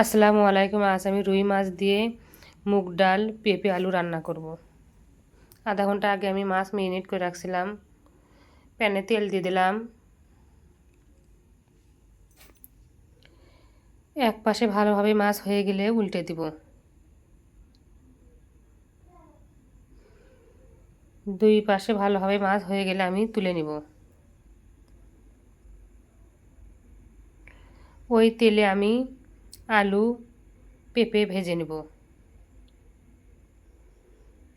আসসালামু আলাইকুম, আজ আমি রুই মাছ দিয়ে মুগ ডাল, পেঁপে, আলু রান্না করব। আধা ঘণ্টা আগে আমি মাছ মেরিনেট করে রাখছিলাম। প্যানে তেল দিয়ে দিলাম। এক পাশে ভালোভাবে মাছ হয়ে গেলে উল্টে দিব। দুই পাশে ভালোভাবে মাছ হয়ে গেলে আমি তুলে নিব। ওই তেলে আমি আলু, পেঁপে ভেজে নেব।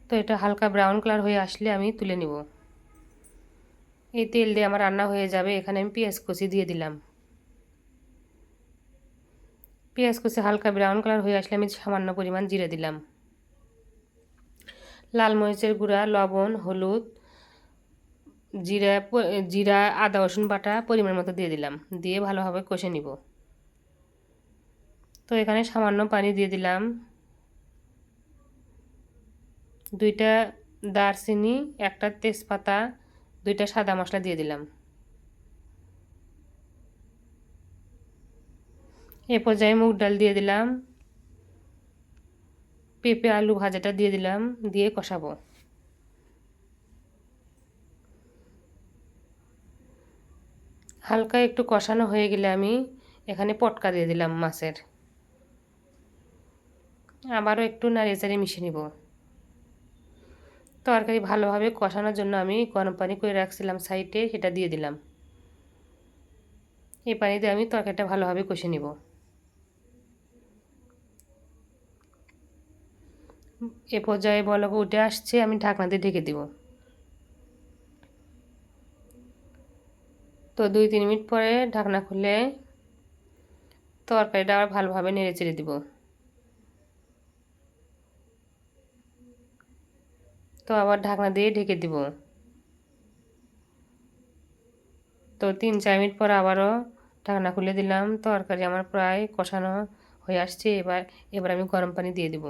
তো এটা হালকা ব্রাউন কালার হয়ে আসলে আমি তুলে নেব। এই তেল দিয়ে আমার রান্না হয়ে যাবে। এখানে আমি পেঁয়াজ কষি দিয়ে দিলাম। পেঁয়াজ কষি হালকা ব্রাউন কালার হয়ে আসলে আমি সামান্য পরিমাণ জিরে দিলাম। লাল মরিচের গুঁড়া, লবণ, হলুদ, জিরা জিরা, আদা, রসুন বাটা পরিমাণ মতো দিয়ে দিলাম। দিয়ে ভালোভাবে কষে নিব। তো এখানে সামান্য পানি দিয়ে দিলাম। দুইটা দারচিনি, একটা তেজপাতা, দুইটা সাদা মশলা দিয়ে দিলাম। এ পর্যায়ে মুগ ডাল দিয়ে দিলাম। পেঁপে আলু ভাজাটা দিয়ে দিলাম, দিয়ে কষাবো। হালকা একটু কষানো হয়ে গেলে আমি এখানে পটকা দিয়ে দিলাম মাছের। আবারও একটু নাড়িয়ে মিশিয়ে নিব। তরকারি ভালোভাবে কষানোর জন্য আমি গরম পানি করে রাখছিলাম সাইডে, সেটা দিয়ে দিলাম। এই পানিতে আমি তরকারিটা ভালোভাবে কষে নিব। এ পর্যায়ে বলক উঠে আসছে, আমি ঢাকনা দিয়ে ঢেকে দিব। তো দুই তিন মিনিট পরে ঢাকনা খুলে তরকারিটা আবার ভালোভাবে নেড়ে চেড়ে দিব। তো আবার ঢাকনা দিয়ে ঢেকে দিব। তো তিন চার মিনিট পর আবারও ঢাকনা খুলে দিলাম। তরকারি আমার প্রায় কষানো হয়ে আসছে। এবার এবার আমি গরম পানি দিয়ে দিব।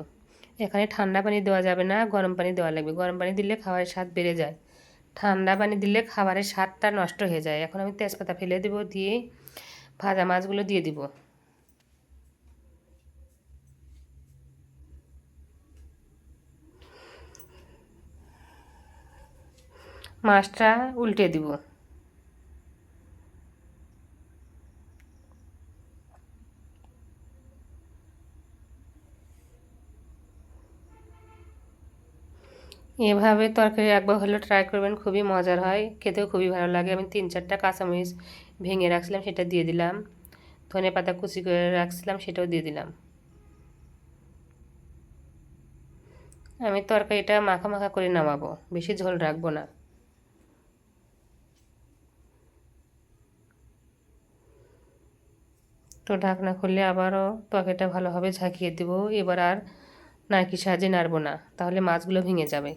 এখানে ঠান্ডা পানি দেওয়া যাবে না, গরম পানি দেওয়া লাগবে। গরম পানি দিলে খাবারের স্বাদ বেড়ে যায়। ঠান্ডা পানি দিলে খাবারের স্বাদটা নষ্ট হয়ে যায়। এখন আমি তেজপাতা ফেলে দেব, দিয়ে ভাজা মাছগুলো দিয়ে দিব। মাছটা উল্টে দিব। এভাবে তরকারি একবার হলেও ট্রাই করবেন, খুবই মজার হয়, খেতেও খুবই ভালো লাগে। আমি তিন চারটা কাঁচামরিচ ভেঙে রাখছিলাম, সেটা দিয়ে দিলাম। ধনে পাতা কুচি করে রাখছিলাম, সেটাও দিয়ে দিলাম। আমি তরকারিটা মাখা মাখা করে নামাবো, বেশি ঝোল রাখব না। তো ঢাকনা খুললে আবারও তরকারিটা ভালোভাবে ঝাঁকিয়ে দেবো। এবার আর নারকি সাহায্যে নাড়বো না, তাহলে মাছগুলো ভেঙে যাবে।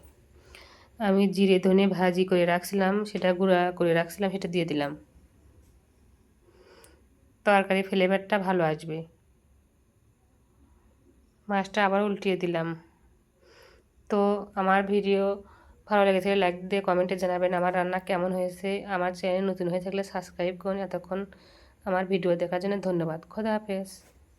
আমি জিরে, ধনে ভাজি করে রাখছিলাম, সেটা গুঁড়া করে রাখছিলাম, সেটা দিয়ে দিলাম। তরকারি ফ্লেভারটা ভালো আসবে। মাছটা আবার উল্টিয়ে দিলাম। তো আমার ভিডিও ভালো লেগেছে, লাইক দিয়ে কমেন্টে জানাবেন আমার রান্না কেমন হয়েছে। আমার চ্যানেল নতুন হয়ে থাকলে সাবস্ক্রাইব করুন। এতক্ষণ আমার ভিডিও দেখার জন্য ধন্যবাদ। খোদা হাফেজ।